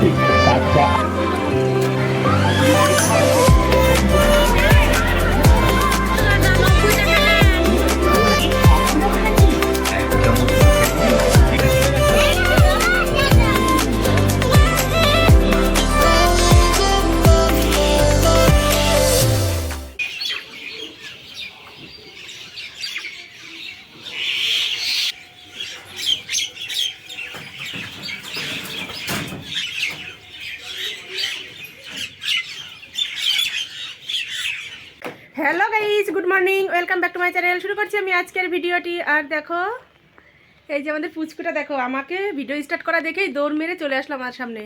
বাড়ি টাটকা hello guys good morning welcome back to my channel শুরু করছি আমি আজকের ভিডিওটি। আর দেখো, এই যে আমাদের পুচকুটা, দেখো, আমাকে ভিডিও স্টার্ট করা দেখেই দৌড় মেরে চলে আসলাম আমার সামনে।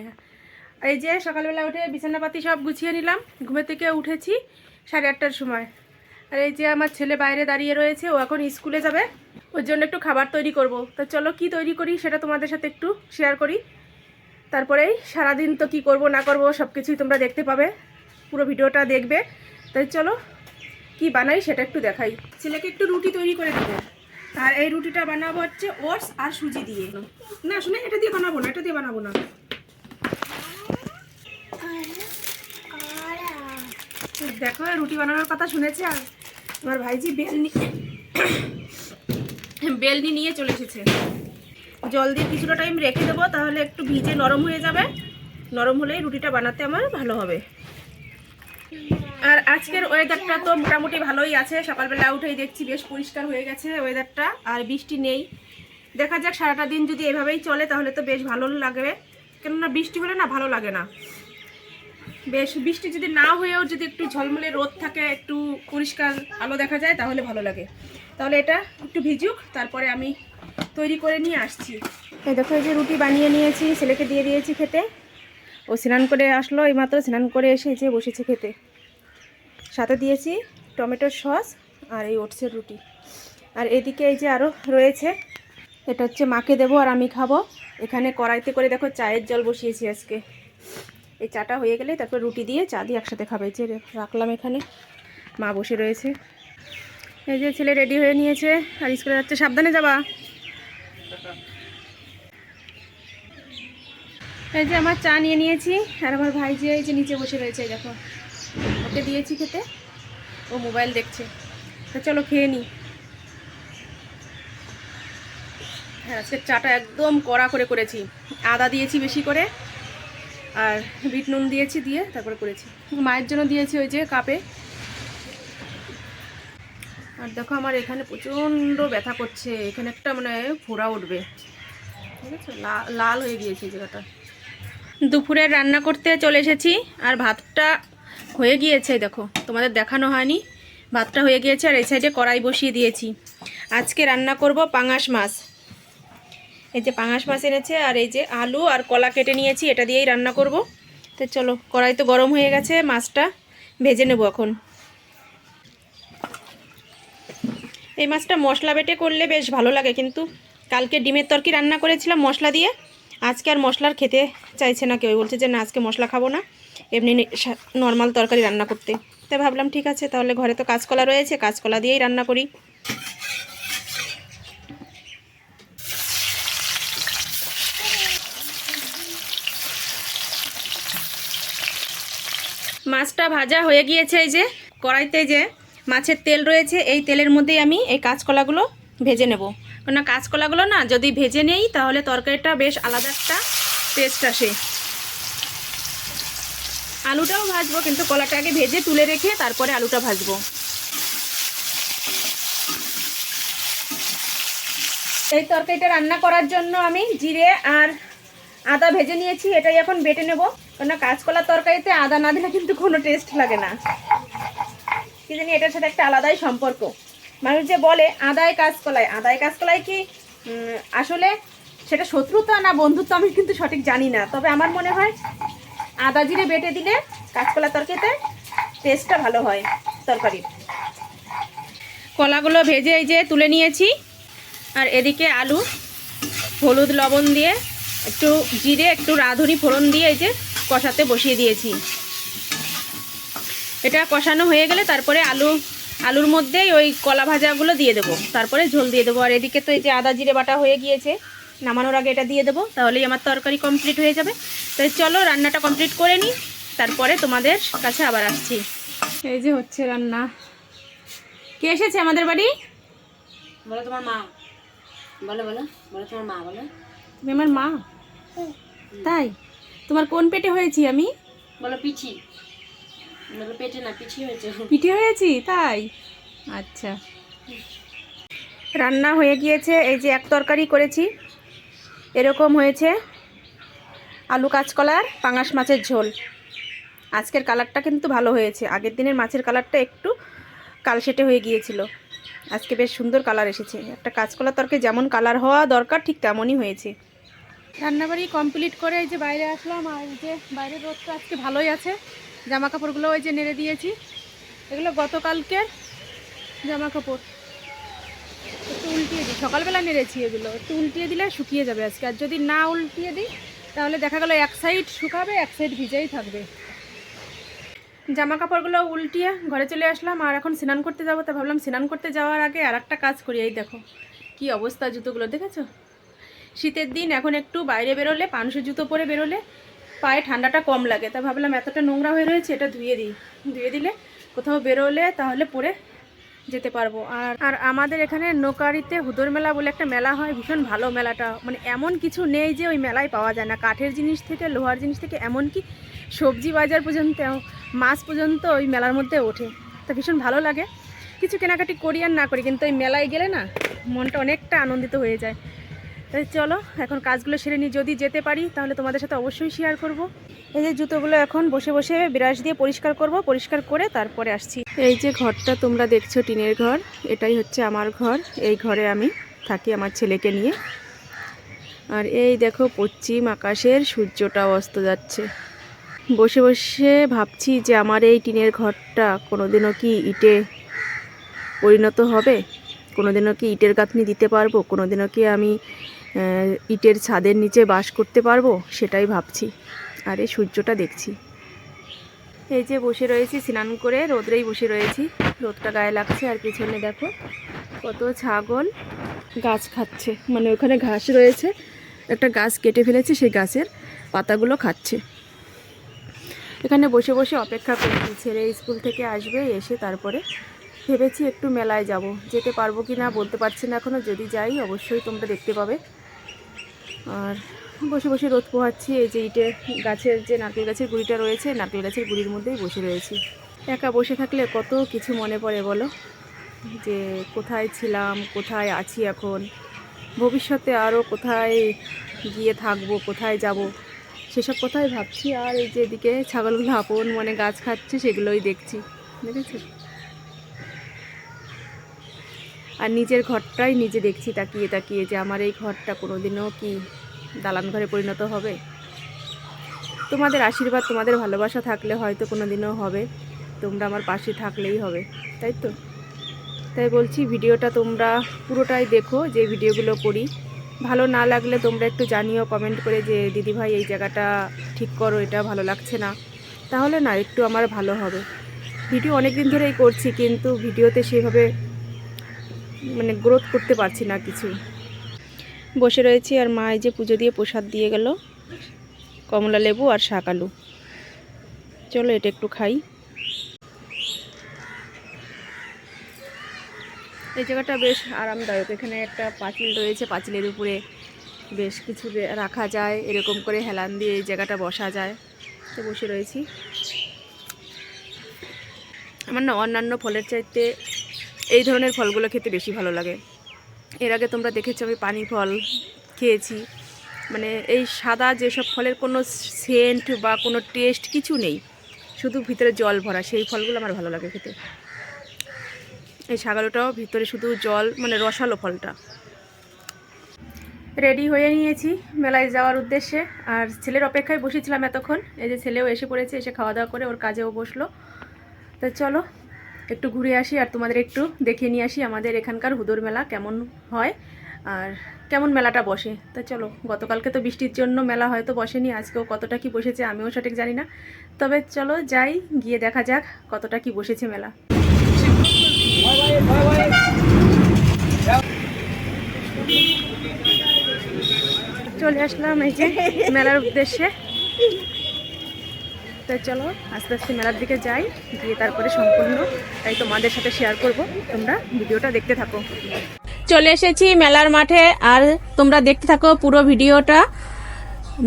এই যে সকালবেলা উঠে বিছানাপাতি সব গুছিয়ে নিলাম। ঘুমের থেকে উঠেছি সাড়ে আটটার সময়। আর এই যে আমার ছেলে বাইরে দাঁড়িয়ে রয়েছে, ও এখন স্কুলে যাবে। ওর জন্য একটু খাবার তৈরি করব। তো চলো, কি তৈরি করি সেটা তোমাদের সাথে একটু শেয়ার করি। তারপরেই সারাদিন তো কি করব, না করব সব কিছুই তোমরা দেখতে পাবে। পুরো ভিডিওটা দেখবে। তাই চলো কি বানাই সেটা একটু দেখাই। ছেলেকে একটু রুটি তৈরি করে দেবো। আর এই রুটিটা বানাবো হচ্ছে ওটস আর সুজি দিয়ে। না, শুনে এটা দিয়ে বানাবো না, এটা দিয়ে বানাবো না। দেখো, রুটি বানানোর কথা শুনেছে আর আমার ভাইজি বেলনি বেলনি নিয়ে চলে এসেছে। জল দিয়ে কিছুটা টাইম রেখে দেবো, তাহলে একটু ভিজে নরম হয়ে যাবে। নরম হলেই রুটিটা বানাতে আমার ভালো হবে। আর আজকের ওয়েদারটা তো মোটামুটি ভালোই আছে। সকালবেলা উঠেই দেখছি বেশ পরিষ্কার হয়ে গেছে ওয়েদারটা আর বৃষ্টি নেই। দেখা যাক সারাটা দিন যদি এভাবেই চলে, তাহলে তো বেশ ভালো লাগবে। কেননা বৃষ্টি হলে না ভালো লাগে না। বেশ, বৃষ্টি যদি না হয়েও যদি একটু ঝলমলে রোদ থাকে, একটু পরিষ্কার আলো দেখা যায়, তাহলে ভালো লাগে। তাহলে এটা একটু ভিজুক, তারপরে আমি তৈরি করে নিয়ে আসছি। এই দেখো যে রুটি বানিয়ে নিয়েছি, ছেলেকে দিয়ে দিয়েছি খেতে। ও স্নান করে আসলো, এইমাত্র স্নান করে এসে যে বসেছে খেতে। সাথে দিয়েছি টমেটোর সস আর এই ওটসের রুটি। আর এদিকে এই যে আরও রয়েছে, এটা হচ্ছে মাকে দেবো আর আমি খাব। এখানে কড়াইতে করে দেখো চায়ের জল বসিয়েছি আজকে। এই চাটা হয়ে গেলে তারপর রুটি দিয়ে চা দিয়ে একসাথে খাবে। যে রাখলাম এখানে, মা বসে রয়েছে। এই যে ছেলে রেডি হয়ে নিয়েছে আর স্কুলে যাচ্ছে। সাবধানে যাবা। এই যে আমার চা নিয়ে নিয়েছি আর আমার ভাই যে এই যে নিচে বসে রয়েছে দেখো। ওকে দিয়েছি খেতে। ও মোবাইল দেখছে। তো চলো খেয়ে নিই হ্যাঁ আজকে চাটা একদম কড়া করে করেছি। আদা দিয়েছি বেশি করে, আর বিট নুন দিয়েছি দিয়ে তারপরে করেছি। মায়ের জন্য দিয়েছি ওই যে কাপে। আর দেখো আমার এখানে প্রচণ্ড ব্যথা করছে। এখানে একটা মানে ফোড়া উঠবে। ঠিক আছে? লাল হয়ে গিয়েছে জায়গাটা। দুপুরে রান্না করতে চলে এসেছি, আর ভাতটা হয়ে গিয়েছে, দেখো। তোমাদের দেখানো হয়নি। ভাতটা হয়ে গিয়েছে আর এই সাইডে কড়াই বসিয়ে দিয়েছি। আজকে রান্না করব পাঙাশ মাছ। এই যে পাঙাশ মাছ এনেছে আর এই যে আলু আর কলা কেটে নিয়েছি, এটা দিয়েই রান্না করব। তো চলো, কড়াই তো গরম হয়ে গেছে, মাছটা ভেজে নেব এখন। এই মাছটা মশলা বেটে করলে বেশ ভালো লাগে, কিন্তু কালকে ডিমের তরকি রান্না করেছিলাম মশলা দিয়ে। আজকে আর মশলার খেতে চাইছে না কেউ, বলছে যে না, আজকে মশলা খাব না। এমনি নর্মাল তরকারি রান্না করতে। তাই ভাবলাম, ঠিক আছে, তাহলে ঘরে তো কাঁচকলা রয়েছে, কাঁচকলা দিয়েই রান্না করি। মাছটা ভাজা হয়ে গিয়েছে এই যে, কড়াইতে যে মাছের তেল রয়েছে, এই তেলের মধ্যেই আমি এই কাঁচকলাগুলো ভেজে নেব। কেননা কাঁচকলাগুলো না যদি ভেজে নেই, তাহলে তরকারিটা বেশ আলাদা একটা টেস্ট আসে। আলুটাও ভাজবো, কিন্তু কলাটা আগে ভেজে তুলে রেখে তারপরে আলুটা ভাজবো। এই তরকারিটা রান্না করার জন্য আমি জিরে আর আদা ভেজে নিয়েছি, এটাই এখন বেটে নেব। কেননা কাঁচকলার তরকারিতে আদা না দিলে কিন্তু কোনো টেস্ট লাগে না। কি জানি, এটার সাথে একটা আলাদাই সম্পর্ক। মানুষ যে বলে, আদায় কাঁচকলায় আদায় কাঁচকলায় কি আসলে সেটা শত্রুতা না বন্ধুত্ব আমি কিন্তু সঠিক জানি না। তবে আমার মনে হয় আদা জিরে বেটে দিলে কাঁচকলা তরকারিতে টেস্টটা ভালো হয় তরকারির। কলাগুলো ভেজে এই যে তুলে নিয়েছি। আর এদিকে আলু, হলুদ, লবণ দিয়ে একটু জিরে, একটু রাঁধুনি, ফোড়ন দিয়ে এই যে কষাতে বসিয়ে দিয়েছি। এটা কষানো হয়ে গেলে তারপরে আলু, আলুর মধ্যেই ওই কলা ভাজাগুলো দিয়ে দেবো। তারপরে ঝোল দিয়ে দেবো। আর এদিকে তো এই যে আদা জিরে বাটা হয়ে গিয়েছে। নামানোর আগে এটা দিয়ে দেবো তাহলেই আমার তরকারি কমপ্লিট হয়ে যাবে। তাই চলো রান্নাটা কমপ্লিট করে নিই তারপরে তোমাদের কাছে আবার আসছি। এই যে হচ্ছে রান্না। কে এসেছে আমাদের বাড়ি? বলো তোমার মা। বলো বলো বলো তোমার মা বলো। তুমি আমার মা? তাই? তোমার কোন পেটে হয়েছি আমি? বলো পিছি বলো পেটে না পিছি হয়েছে। পিঠে হয়েছি? তাই? আচ্ছা। রান্না হয়ে গিয়েছে এই যে এক তরকারি করেছি। এরকম হয়েছে আলু কাঁচকলার পাঙাশ মাছের ঝোল। আজকের কালারটা কিন্তু ভালো হয়েছে। আগের দিনের মাছের কালারটা একটু কালশেটে হয়ে গিয়েছিল। আজকে বেশ সুন্দর কালার এসেছে। একটা কাঁচকলার তরকারি যেমন কালার হওয়া দরকার, ঠিক তেমনই হয়েছে। রান্নাবাড়ি কমপ্লিট করে এই যে বাইরে আসলাম আর যে বাইরের রোদটা আজকে ভালোই আছে। জামা কাপড়গুলো ওই যে নেড়ে দিয়েছি। এগুলো গতকালকের জামা কাপড় একটু উল্টিয়ে দিই। সকালবেলা নেড়েছি এগুলো একটু উল্টিয়ে দিলে শুকিয়ে যাবে আজকে। আর যদি না উল্টিয়ে দিই, তাহলে দেখা গেলো এক সাইড শুকাবে, এক সাইড ভিজেই থাকবে। জামা কাপড়গুলো উল্টিয়ে ঘরে চলে আসলাম, আর এখন স্নান করতে যাব। তা ভাবলাম স্নান করতে যাওয়ার আগে আর একটা কাজ করি। এই দেখো, কি অবস্থা জুতোগুলো, দেখেছ? শীতের দিন এখন একটু বাইরে বেরোলে, পানসু জুতো পরে বেরোলে, পায়ে ঠান্ডাটা কম লাগে। তা ভাবলাম এতটা নোংরা হয়ে রয়েছে, এটা ধুয়ে দিই। ধুয়ে দিলে কোথাও বেরোলে তাহলে পরে যেতে পারব। আর আর আমাদের এখানে নোকারিতে হুদর মেলা বলে একটা মেলা হয়, ভীষণ ভালো মেলাটা। মানে এমন কিছু নেই যে ওই মেলায় পাওয়া যায় না। কাঠের জিনিস থেকে, লোহার জিনিস থেকে, এমনকি সবজি বাজার পর্যন্ত, মাছ পর্যন্ত ওই মেলার মধ্যে ওঠে। তা ভীষণ ভালো লাগে। কিছু কেনাকাটি করি আর না করি, কিন্তু ওই মেলায় গেলে না মনটা অনেকটা আনন্দিত হয়ে যায়। তাই চলো, এখন কাজগুলো সেরে নিই। যদি যেতে পারি, তাহলে তোমাদের সাথে অবশ্যই শেয়ার করব। এই যে জুতোগুলো এখন বসে বসে ব্রাশ দিয়ে পরিষ্কার করব, পরিষ্কার করে তারপরে আসছি। এই যে ঘরটা তোমরা দেখছ টিনের ঘর, এটাই হচ্ছে আমার ঘর, এই ঘরে আমি থাকি আমার ছেলেকে নিয়ে। আর এই দেখো পশ্চিম আকাশের সূর্যটা অস্ত যাচ্ছে। বসে বসে ভাবছি যে আমার এই টিনের ঘরটা কোনোদিনও কি ইটে পরিণত হবে? কোনোদিনও কি ইটের গাঁথনি দিতে পারব? কোনোদিনও কি আমি ইটের ছাদের নিচে বাস করতে পারব? সেটাই ভাবছি। আর এই সূর্যটা দেখছি। এই যে বসে রয়েছি, স্নান করে রোদ্রেই বসে রয়েছি। রোদটা গায়ে লাগছে আর পিছনে দেখো, কত ছাগল গাছ খাচ্ছে। মানে ওখানে ঘাস রয়েছে, একটা গাছ কেটে ফেলেছে, সেই গাছের পাতাগুলো খাচ্ছে। এখানে বসে বসে অপেক্ষা করছি, ছেলে স্কুল থেকে আসবে, এসে তারপরে ভেবেছি একটু মেলায় যাব। যেতে পারব কি না বলতে পারছি না এখনও যদি যাই অবশ্যই তোমরা দেখতে পাবে। আর বসে বসে রোদ পোহাচ্ছি, এই যে ইটে গাছের যে নারকেল গাছের গুড়িটা রয়েছে, নারকেল গাছের গুড়ির মধ্যেই বসে রয়েছি। একা বসে থাকলে কত কিছু মনে পড়ে বলো? যে কোথায় ছিলাম, কোথায় আছি এখন? ভবিষ্যতে আরও কোথায় গিয়ে থাকব, কোথায় যাব? সেসব কথাই ভাবছি, আর এই যে এদিকে ছাগলগুলো আপন মনে গাছ খাচ্ছে, সেগুলোই দেখছি। দেখেছ? আর নিজের ঘরটাই নিজে দেখছি, তাকিয়ে তাকিয়ে যে আমার এই ঘরটা কোনোদিনও কি দালান ঘরে পরিণত হবে। তোমাদের আশীর্বাদ, তোমাদের ভালোবাসা থাকলে হয়তো কোনো দিনও হবে। তোমরা আমার পাশে থাকলেই হবে, তাই তো? তাই বলছি ভিডিওটা তোমরা পুরোটাই দেখো, যে ভিডিওগুলো করি। ভালো না লাগলে তোমরা একটু জানিও কমেন্ট করে যে দিদি ভাই এই জায়গাটা ঠিক করো, এটা ভালো লাগছে না। তাহলে না, একটু আমার ভালো হবে। ভিডিও অনেক দিন ধরেই করছি, কিন্তু ভিডিওতে সেভাবে মানে গ্রোথ করতে পারছি না কিছু। বসে রয়েছি আর মা এই যে পুজো দিয়ে প্রসাদ দিয়ে গেল, কমলা লেবু আর শাক আলু। চলো এটা একটু খাই। এই জায়গাটা বেশ আরামদায়ক, এখানে একটা পাঁচিল রয়েছে, পাঁচিলের উপরে বেশ কিছু রাখা যায়, এরকম করে হেলান দিয়ে এই জায়গাটা বসা যায়। তো বসে রয়েছি। আমার না অন্যান্য ফলের চাইতে এই ধরনের ফলগুলো খেতে বেশি ভালো লাগে। এর আগে তোমরা দেখেছ আমি পানি ফল খেয়েছি। মানে এই সাদা যেসব ফলের কোনো সেন্ট বা কোনো টেস্ট কিছু নেই, শুধু ভিতরে জল ভরা, সেই ফলগুলো আমার ভালো লাগে খেতে। এই সাগালোটাও ভিতরে শুধু জল মানে রসালো ফলটা। রেডি হয়ে নিয়েছি মেলায় যাওয়ার উদ্দেশ্যে। আর ছেলের অপেক্ষায় বসেছিলাম এতক্ষণ, এই যে ছেলেও এসে পড়েছে, এসে খাওয়া দাওয়া করে ওর কাজেও বসল। তো চলো একটু ঘুরে আসি আর তোমাদের একটু দেখিয়ে নিয়ে আসি আমাদের এখানকার হুদুর মেলা কেমন হয় আর কেমন মেলাটা বসে। তো চলো, গতকালকে তো বৃষ্টির জন্য মেলা হয়তো বসেনি, আজকেও কতটা কি বসেছে আমিও সঠিক জানি না। তবে চলো যাই, গিয়ে দেখা যাক কতটা কি বসেছে মেলা। চলে আসলাম এই যে মেলার উদ্দেশ্যে। তো চলো, আস্তে আস্তে মেলার দিকে যাই, গিয়ে তারপরে সম্পূর্ণ, তাই তোমাদের সাথে শেয়ার করব। তোমরা ভিডিওটা দেখতে থাকো। চলে এসেছি মেলার মাঠে, আর তোমরা দেখতে থাকো পুরো ভিডিওটা।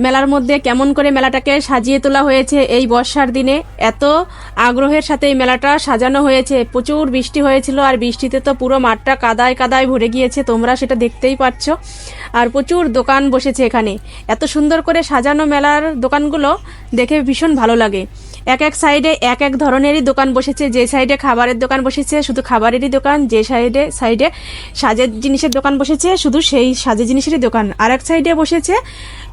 মেলার মধ্যে কেমন করে মেলাটাকে সাজিয়ে তোলা হয়েছে এই বর্ষার দিনে? এত আগ্রহের সাথে এই মেলাটা সাজানো হয়েছে। প্রচুর বৃষ্টি হয়েছিল আর বৃষ্টিতে তো পুরো মাঠটা কাদায় কাদায় ভরে গিয়েছে। তোমরা সেটা দেখতেই পাচ্ছ। আর প্রচুর দোকান বসেছে এখানে। এত সুন্দর করে সাজানো মেলার দোকানগুলো দেখে ভীষণ ভালো লাগে। এক এক সাইডে এক এক ধরনেরই দোকান বসেছে। যে সাইডে খাবারের দোকান বসেছে, শুধু খাবারেরই দোকান। যে সাইডে সাইডে সাজের জিনিসের দোকান বসেছে, শুধু সেই সাজের জিনিসেরই দোকান। আর এক সাইডে বসেছে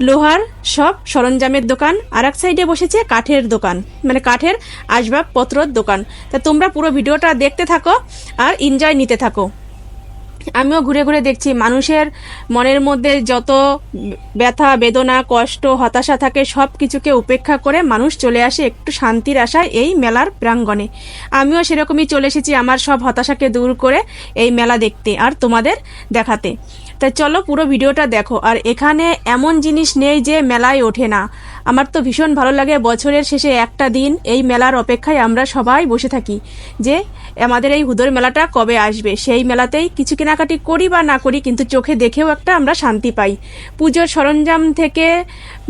লোহার সব সরঞ্জামের দোকান। আর এক সাইডে বসেছে কাঠের দোকান মানে কাঠের আসবাবপত্রর দোকান। তা তোমরা পুরো ভিডিওটা দেখতে থাকো আর এনজয় নিতে থাকো। আমিও ঘুরে ঘুরে দেখছি, মানুষের মনের মধ্যে যত ব্যথা, বেদনা, কষ্ট, হতাশা থাকে সব কিছুকে উপেক্ষা করে মানুষ চলে আসে একটু শান্তির আশায় এই মেলার প্রাঙ্গণে। আমিও সেরকমই চলে এসেছি আমার সব হতাশাকে দূর করে এই মেলা দেখতে আর তোমাদের দেখাতে। তা চলো পুরো ভিডিওটা দেখো। আর এখানে এমন জিনিস নেই যে মেলায় ওঠে না। আমার তো ভীষণ ভালো লাগে বছরের শেষে একটা দিন এই মেলার অপেক্ষায় আমরা সবাই বসে থাকি যে আমাদের এই হুদর মেলাটা কবে আসবে। সেই মেলাতেই কিছু কেনাকাটি করি বা না করি কিন্তু চোখে দেখেও একটা আমরা শান্তি পাই। পুজোর সরঞ্জাম থেকে,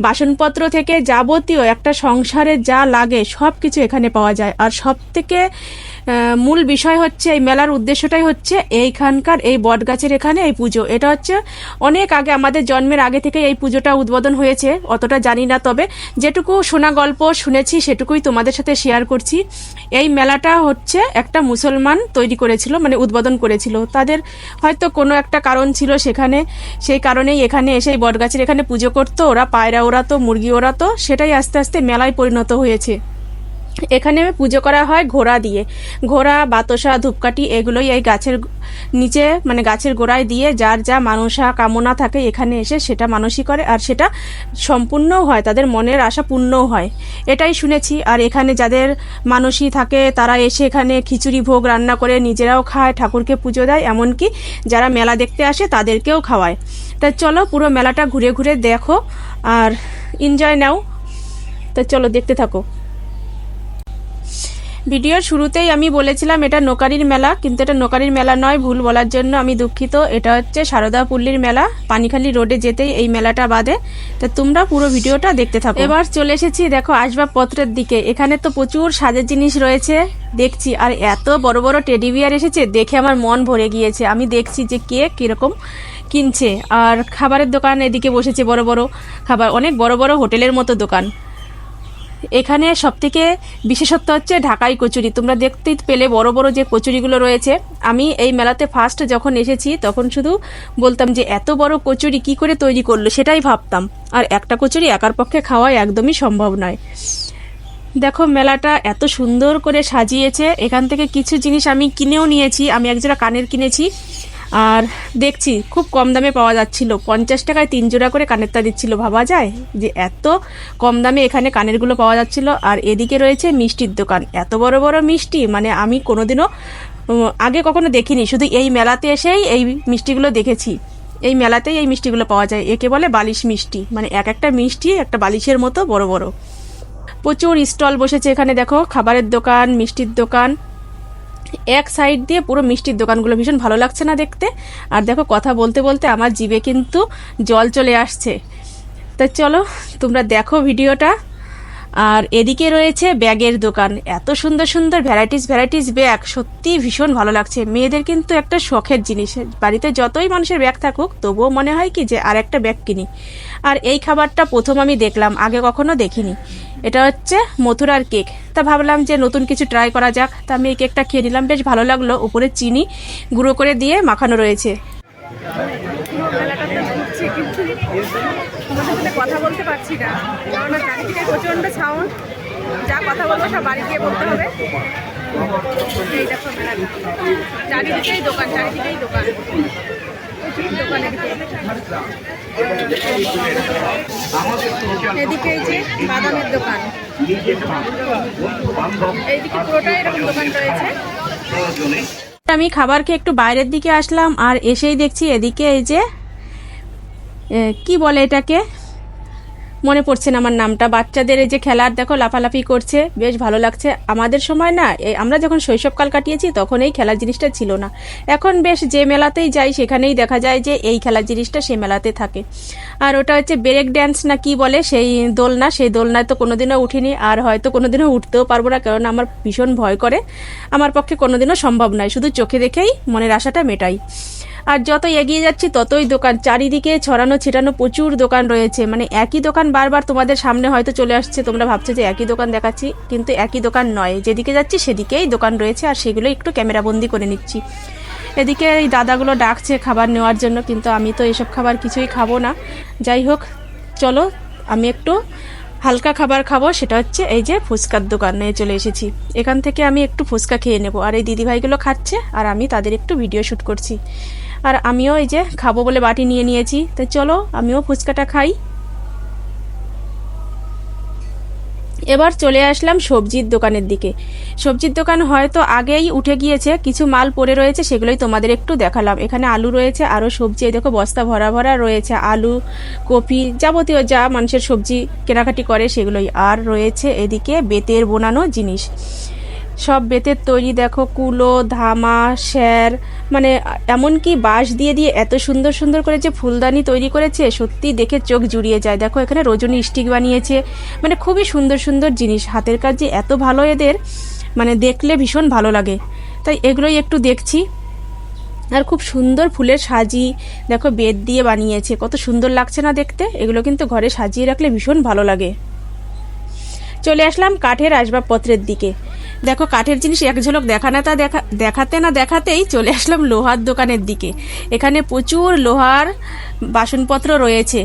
বাসনপত্র থেকে যাবতীয় একটা সংসারে যা লাগে সব কিছু এখানে পাওয়া যায়। আর সব থেকে মূল বিষয় হচ্ছে, এই মেলার উদ্দেশ্যটাই হচ্ছে এইখানকার এই বটগাছের এখানে এই পুজো। এটা হচ্ছে অনেক আগে, আমাদের জন্মের আগে থেকে এই পুজোটা উদ্বোধন হয়েছে, অতটা জানি না, তবে যেটুকু শোনা গল্প শুনেছি, সেটুকুই তোমাদের সাথে শেয়ার করছি। এই মেলাটা হচ্ছে একটা মুসলমান তৈরি করেছিল মানে উদ্বোধন করেছিল। তাদের হয়তো কোনো একটা কারণ ছিল সেখানে, সেই কারণেই এখানে এসে এই বটগাছের এখানে পুজো করতো। ওরা পায়রা ওড়াতো, মুরগি ওড়াতো, সেটাই আস্তে আস্তে মেলায় পরিণত হয়েছে। এখানে পুজো করা হয় ঘোড়া দিয়ে। ঘোড়া, বাতাসা, ধূপকাঠি, এগুলোই এই গাছের নিচে মানে গাছের গোড়ায় দিয়ে যার যা মানসা কামনা থাকে এখানে এসে সেটা মানুষই করে আর সেটা সম্পূর্ণও হয়, তাদের মনের আশা পূর্ণও হয়। এটাই শুনেছি। আর এখানে যাদের মানুষই থাকে তারা এসে এখানে খিচুড়ি ভোগ রান্না করে নিজেরাও খায়, ঠাকুরকে পুজো দেয়। এমনকি যারা মেলা দেখতে আসে তাদেরকেও খাওয়ায়। তা চলো পুরো মেলাটা ঘুরে ঘুরে দেখো আর এনজয় নাও। তা চলো দেখতে থাকো। ভিডিওর শুরুতেই আমি বলেছিলাম, এটা নোকারির মেলা, কিন্তু এটা নোকারির মেলা নয়, ভুল বলার জন্য আমি দুঃখিত। এটা হচ্ছে সারদা পল্লীর মেলা, পানিখালি রোডে যেতেই এই মেলাটা বাদে তা তোমরা পুরো ভিডিওটা দেখতে থাকো। এবার চলে এসেছি, দেখো, আসবাবপত্রের দিকে। এখানে তো প্রচুর সাজের জিনিস রয়েছে, দেখছি। আর এত বড় বড় টেডি বিয়ার এসেছে, দেখে আমার মন ভরে গিয়েছে। আমি দেখছি যে কে কীরকম কিনছে। আর খাবারের দোকান এদিকে বসেছে বড় বড়, খাবার, অনেক বড় বড় হোটেলের মতো দোকান। এখানে সবথেকে বিশেষত্ব হচ্ছে ঢাকাই কচুরি। তোমরা দেখতে পেলে বড় বড় যে কচুরিগুলো রয়েছে। আমি এই মেলাতে ফার্স্ট যখন এসেছি, তখন শুধু বলতাম যে এত বড় কচুরি কি করে তৈরি করল সেটাই ভাবতাম। আর একটা কচুরি একার পক্ষে খাওয়া একদমই সম্ভব নয়। দেখো, মেলাটা এত সুন্দর করে সাজিয়েছে। এখান থেকে কিছু জিনিস আমি কিনেও নিয়েছি। আমি একজোড়া কানের কিনেছি। আর দেখছি খুব কম দামে পাওয়া যাচ্ছিল। পঞ্চাশ টাকায় তিন জোড়া করে কানেরটা দিচ্ছিল, ভাবা যায়? যে এত কম দামে এখানে কানেরগুলো পাওয়া যাচ্ছিল। আর এদিকে রয়েছে মিষ্টির দোকান। এত বড় বড় মিষ্টি মানে আমি কোনোদিনও আগে কখনো দেখিনি। শুধু এই মেলাতে এসেই এই মিষ্টিগুলো দেখেছি। এই মেলাতেই এই মিষ্টিগুলো পাওয়া যায়। একে বলে বালিশ মিষ্টি। মানে এক একটা মিষ্টি একটা বালিশের মতো বড় বড়। প্রচুর স্টল বসেছে এখানে, দেখো। খাবারের দোকান, মিষ্টির দোকান। এক সাইড দিয়ে পুরো মিষ্টির দোকানগুলো ভীষণ ভালো লাগছে না দেখতে। আর দেখো কথা বলতে বলতে আমার জিভে কিন্তু জল চলে আসছে। তা চলো, তোমরা দেখো ভিডিওটা। আর এদিকে রয়েছে ব্যাগের দোকান। এত সুন্দর সুন্দর ভ্যারাইটিস ভ্যারাইটিস ব্যাগ সত্যি ভীষণ ভালো লাগছে। মেয়েদের কিন্তু একটা শখের জিনিস। বাড়িতে যতই মানুষের ব্যাগ থাকুক, তবুও মনে হয় কি যে আর একটা ব্যাগ কিনি। আর এই খাবারটা প্রথম আমি দেখলাম, আগে কখনো দেখিনি। এটা হচ্ছে মথুরার কেক তা ভাবলাম যে নতুন কিছু ট্রাই করা যাক। তা আমি এই কেকটা খেয়ে নিলাম। বেশ ভালো লাগল। উপরে চিনি গুঁড়ো করে দিয়ে মাখানো রয়েছে। কথা বলতে পারছি না। চারিদিকে প্রচণ্ড যা কথা বলব সব বাড়ি গিয়ে বলতে হবে। চারিদিকেই দোকান চারিদিকেই দোকান। এদিকে এই যে বাদামের দোকান। এইদিকে পুরোটাই এরকম দোকান রয়েছে। আমি খাবার খেয়ে একটু বাইরের দিকে আসলাম আর এসেই দেখছি এদিকে এই যে কি বলে এটাকে? মনে পড়ছে না আমার নামটা। বাচ্চাদের এই যে খেলার দেখো, লাফালাফি করছে, বেশ ভালো লাগছে। আমাদের সময় না আমরা যখন শৈশবকাল কাটিয়েছি, তখন এই খেলার জিনিসটা ছিল না। এখন বেশ যে মেলাতেই যাই, সেখানেই দেখা যায় যে এই খেলার জিনিসটা সে মেলাতে থাকে। আর ওটা হচ্ছে ব্রেক ড্যান্স না কি বলে, সেই দোলনা, সেই দোলনায় তো কোনোদিনও উঠিনি, আর হয়তো কোনোদিনও উঠতেও পারব না, কারণ আমার ভীষণ ভয় করে। আমার পক্ষে কোনোদিনও সম্ভব নয়, শুধু চোখে দেখেই মনের আশাটা মেটাই। আর যত এগিয়ে যাচ্ছি, ততই দোকান চারিদিকে ছড়ানো, ছিটানো প্রচুর দোকান রয়েছে। মানে একই দোকান বারবার তোমাদের সামনে হয়তো চলে আসছে, তোমরা ভাবছ যে একই দোকান দেখাচ্ছি, কিন্তু একই দোকান নয়। যেদিকে যাচ্ছি, সেদিকেই দোকান রয়েছে, আর সেগুলো একটু ক্যামেরাবন্দি করে নিচ্ছি। এদিকে এই দাদাগুলো ডাকছে খাবার নেওয়ার জন্য, কিন্তু আমি তো এসব খাবার কিছুই খাব না। যাই হোক, চলো, আমি একটু হালকা খাবার খাব, সেটা হচ্ছে এই যে ফুচকার দোকানে চলে এসেছি। এখান থেকে আমি একটু ফুচকা খেয়ে নেব। আর এই দিদিভাইগুলো খাচ্ছে, আর আমি তাদের একটু ভিডিও শ্যুট করছি। আর আমিও এই যে খাব বলে বাটি নিয়ে নিয়েছি। তো চলো, আমিও ফুচকাটা খাই। এবার চলে আসলাম সবজির দোকানের দিকে। সবজির দোকান হয়তো আগেই উঠে গিয়েছে, কিছু মাল পড়ে রয়েছে, সেগুলোই তোমাদের একটু দেখালাম। এখানে আলু রয়েছে, আরও সবজি দেখো বস্তা ভরা ভরা রয়েছে, আলু, কপি যাবতীয় যা মানুষের সবজি কেনাকাটি করে, সেগুলোই। আর রয়েছে এদিকে বেতের বোনানো জিনিস। সব বেতের তৈরি দেখো, কুলো, ধামা শ্যার মানে এমনকি বাঁশ দিয়ে দিয়ে এত সুন্দর সুন্দর করে যে ফুলদানি তৈরি করেছে, সত্যি দেখে চোখ জুড়িয়ে যায়। দেখো, এখানে রজনী স্টিক বানিয়েছে। মানে খুবই সুন্দর সুন্দর জিনিস। হাতের কাজ যে এত ভালো এদের মানে দেখলে ভীষণ ভালো লাগে। তাই এগুলোই একটু দেখছি। আর খুব সুন্দর ফুলের সাজি, দেখো বেদ দিয়ে বানিয়েছে। কত সুন্দর লাগছে না দেখতে? এগুলো কিন্তু ঘরে সাজিয়ে রাখলে ভীষণ ভালো লাগে। চলে আসলাম কাঠের আসবাবপত্রের দিকে। দেখো, কাঠের জিনিস এক ঝলক দেখানা তা দেখা, দেখাতে না দেখাতেই চলে আসলাম লোহার দোকানের দিকে। এখানে প্রচুর লোহার বাসনপত্র রয়েছে।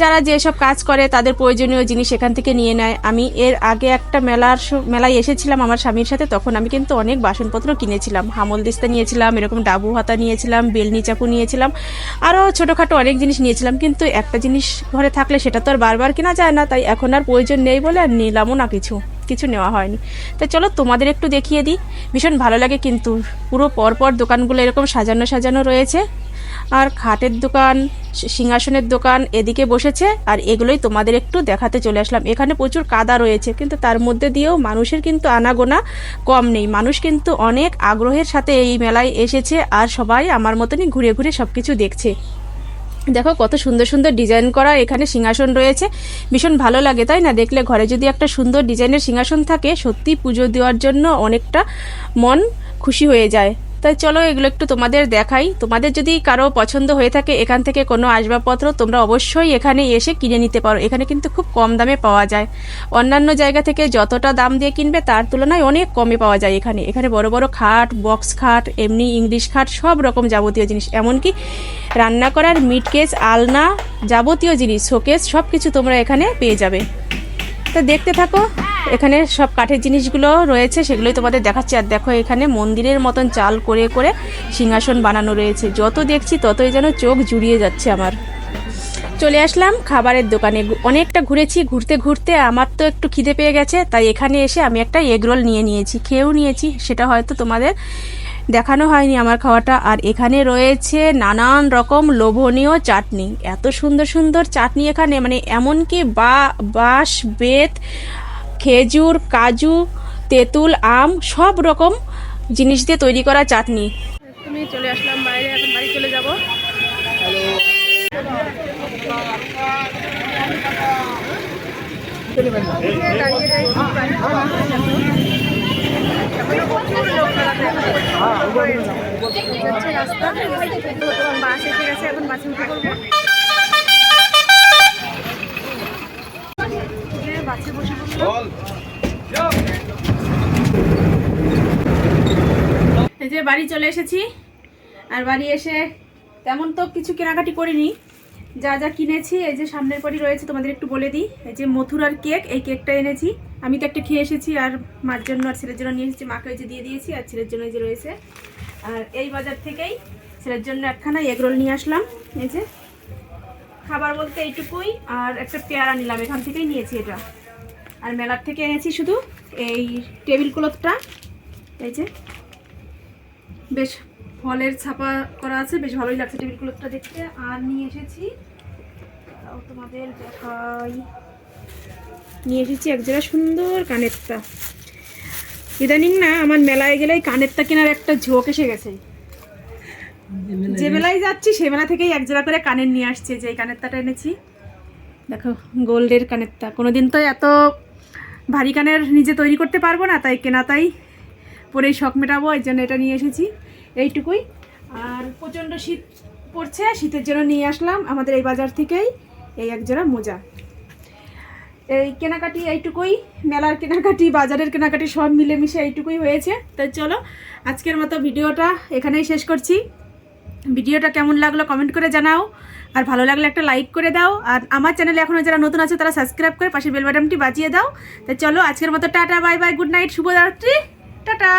যারা যেসব কাজ করে, তাদের প্রয়োজনীয় জিনিস এখান থেকে নিয়ে নেয়। আমি এর আগে একটা মেলার মেলায় এসেছিলাম আমার স্বামীর সাথে, তখন আমি কিন্তু অনেক বাসনপত্র কিনেছিলাম। হামল দিস্তা নিয়েছিলাম, এরকম ডাবু হাতা নিয়েছিলাম বেলনি চাকু নিয়েছিলাম আরও ছোটোখাটো অনেক জিনিস নিয়েছিলাম। কিন্তু একটা জিনিস ঘরে থাকলে সেটা তো আর বারবার কেনা যায় না, তাই এখন আর প্রয়োজন নেই বলে আর নিলামও না কিছু। কিছু নেওয়া হয়নি। তাই চলো তোমাদের একটু দেখিয়ে দিই। ভীষণ ভালো লাগে কিন্তু। পুরো পরপর দোকানগুলো এরকম সাজানো সাজানো রয়েছে। আর খাটের দোকান সিংহাসনের দোকান এদিকে বসেছে। আর এগুলোই তোমাদের একটু দেখাতে চলে আসলাম। এখানে প্রচুর কাদা রয়েছে, কিন্তু তার মধ্যে দিয়েও মানুষের কিন্তু আনাগোনা কম নেই। মানুষ কিন্তু অনেক আগ্রহের সাথে এই মেলায় এসেছে আর সবাই আমার মতনই ঘুরে ঘুরে সব কিছু দেখছে। দেখো কত সুন্দর সুন্দর ডিজাইন করা এখানে সিংহাসন রয়েছে। ভীষণ ভালো লাগে, তাই না? দেখলে ঘরে যদি একটা সুন্দর ডিজাইনের সিংহাসন থাকে সত্যি পুজো দেওয়ার জন্য অনেকটা মন খুশি হয়ে যায়। তাই চলো এগুলো একটু তোমাদের দেখাই। তোমাদের যদি কারও পছন্দ হয়ে থাকে এখান থেকে কোনো আসবাবপত্র, তোমরা অবশ্যই এখানে এসে কিনে নিতে পারো। এখানে কিন্তু খুব কম দামে পাওয়া যায়। অন্যান্য জায়গা থেকে যতটা দাম দিয়ে কিনবে, তার তুলনায় অনেক কমে পাওয়া যায় এখানে। এখানে বড় বড় খাট, বক্স খাট, এমনি ইংলিশ খাট, সব রকম যাবতীয় জিনিস। এমনকি রান্না করার মিট কেস, আলনা যাবতীয় জিনিস, শোকেস সব কিছু তোমরা এখানে পেয়ে যাবে। তো দেখতে থাকো। এখানে সব কাঠের জিনিসগুলো রয়েছে, সেগুলোই তোমাদের দেখাচ্ছি। আর দেখো, এখানে মন্দিরের মতন চাল করে করে সিংহাসন বানানো রয়েছে। যত দেখছি ততই যেন চোখ জুড়িয়ে যাচ্ছে আমার। চলে আসলাম খাবারের দোকানে। অনেকটা ঘুরেছি, ঘুরতে ঘুরতে আমার তো একটু খিদে পেয়ে গেছে, তাই এখানে এসে আমি একটা এগরোল নিয়ে নিয়েছি, খেয়েও নিয়েছি। সেটা হয়তো তোমাদের দেখানো হয়নি আমার খাওয়াটা। আর এখানে রয়েছে নানান রকম লোভনীয় চাটনি। এত সুন্দর সুন্দর চাটনি এখানে মানে এমনকি বা, বাঁশ, বেত খেজুর কাজু তেঁতুল আম সব রকম জিনিস দিয়ে তৈরি করা চাটনি। তুমি চলে আসলাম বাইরে এখন বাড়ি চলে যাব। হচ্ছে রাস্তা। বাস এসে গেছে এখন বাসে উঠে পড়ব। বসে এই যে বাড়ি চলে এসেছি। আর বাড়ি এসে তেমন তো কিছু কেনাকাটি করিনি। যা যা কিনেছি এই যে সামনের পরই রয়েছে তোমাদের একটু বলে দিই। এই যে মথুরার কেক এই কেকটা এনেছি। আমি তো একটা খেয়ে এসেছি আর মার জন্য আর ছেলের জন্য নিয়ে এসেছি। মাকে ওই যে দিয়ে দিয়েছি আর ছেলের জন্য এই যে রয়েছে। আর এই বাজার থেকেই ছেলের জন্য একখানা এগরোল নিয়ে আসলাম। এই যে খাবার বলতে এইটুকুই আর একটা পেয়ারা নিলাম। এখান থেকেই নিয়েছি এটা। আর মেলার থেকে এনেছি শুধু এই টেবিল ক্লথটা। এই যে, বেশ ফলের ছাপা করা আছে, বেশ ভালোই লাগছে টেবিল ক্লথটা দেখতে। আর নিয়ে এসেছি তোমাদের দেখাই। নিয়ে এসেছি এক জায়গায় সুন্দর কানেরটা। ইদানিং না আমার মেলায় গেলেই কানেরটা কেনার একটা ঝোঁক এসে গেছে। যে মেলায় যাচ্ছি সে মেলা থেকেই এক জোড়া করে কানের নিয়ে আসছে, যে এই কানেরটাটা এনেছি। দেখো, গোল্ডের কানেরটা। কোনোদিন তো এত ভারী কানের নিজে তৈরি করতে পারব না, তাই কেনা তাই পরেই শখ মেটাবো এই জন্য এটা নিয়ে এসেছি। এইটুকুই। আর প্রচণ্ড শীত পড়ছে, শীতের জন্য নিয়ে আসলাম আমাদের এই বাজার থেকেই, এই এক জোড়া মোজা। এই কেনাকাটি এইটুকুই, মেলার কেনাকাটি, বাজারের কেনাকাটি সব মিলেমিশে এইটুকুই হয়েছে। তাই চলো, আজকের মতো ভিডিওটা এখানেই শেষ করছি। ভিডিওটা কেমন লাগল কমেন্ট করে জানাও। আর ভালো লাগলে একটা লাইক করে দাও। আর আমার চ্যানেলে এখনও যারা নতুন আছে, তারা সাবস্ক্রাইব করে পাশে বেল বাজিয়ে দাও। তা চলো, আজকের মতো tata bye bye good night শুভরাত্রি, টাটা!